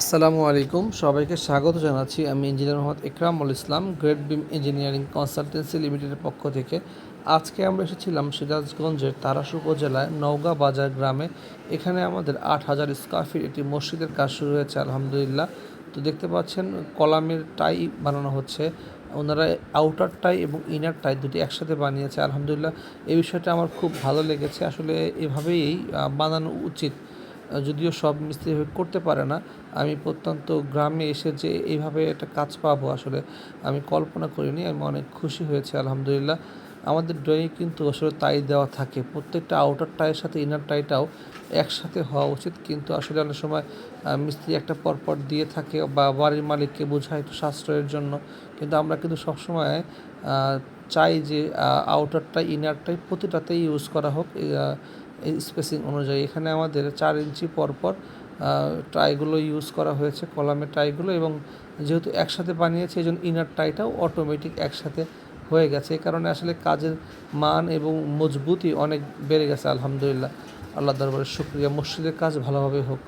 আসসালামু আলাইকুম। সবাইকে স্বাগত জানাচ্ছি। আমি engineer Mohammad Ikramul Islam, great beam engineering consultancy লিমিটেডের পক্ষ থেকে। আজকে আমরা এসেছিলাম সিরাজগঞ্জের তারাস উপজেলায় নওগাঁ বাজার গ্রামে। এখানে আমাদের আট হাজার স্কোয়ার ফিট একটি মসজিদের কাজ শুরু হয়েছে, আলহামদুলিল্লাহ। তো দেখতে পাচ্ছেন, কলামের টাই বানানো হচ্ছে। ওনারা আউটার টাই এবং ইনার টাই দুটি একসাথে বানিয়েছে, আলহামদুলিল্লাহ। এই বিষয়টা আমার খুব ভালো লেগেছে। আসলে এভাবেই বানানো উচিত। যদিও সব মিস্ত্রি করতে পারে না, আমি প্রত্যন্ত গ্রামে এসে যে এইভাবে একটা কাজ পাবো আসলে আমি কল্পনা করিনি, আমি অনেক খুশি হয়েছি, আলহামদুলিল্লাহ। আমাদের ড্রয়িং কিন্তু আসলে তাই দেওয়া থাকে, প্রত্যেকটা আউটার টাইয়ের সাথে ইনার টাইটাও একসাথে হওয়া উচিত, কিন্তু আসলে অনেক সময় মিস্ত্রি একটা পরপর দিয়ে থাকে বা বাড়ির মালিককে বোঝায় একটু সাশ্রয়ের জন্য, কিন্তু আমরা কিন্তু সবসময় চাই যে আউটারটাই ইনারটাই প্রতিটাতেই ইউজ করা হোক স্পেসিং অনুযায়ী। এখানে আমাদের চার ইঞ্চি পরপর টাইগুলো ইউজ করা হয়েছে, কলামের টাইগুলো এবং যেহেতু একসাথে বানিয়েছে এই জন্য ইনার টাইটাও অটোমেটিক একসাথে হয়ে গেছে। এই কারণে আসলে কাজের মান এবং মজবুতি অনেক বেড়ে গেছে, আলহামদুলিল্লাহ। আল্লাহ দরবারের শুক্রিয়া। মসজিদের কাজ ভালোভাবে হোক।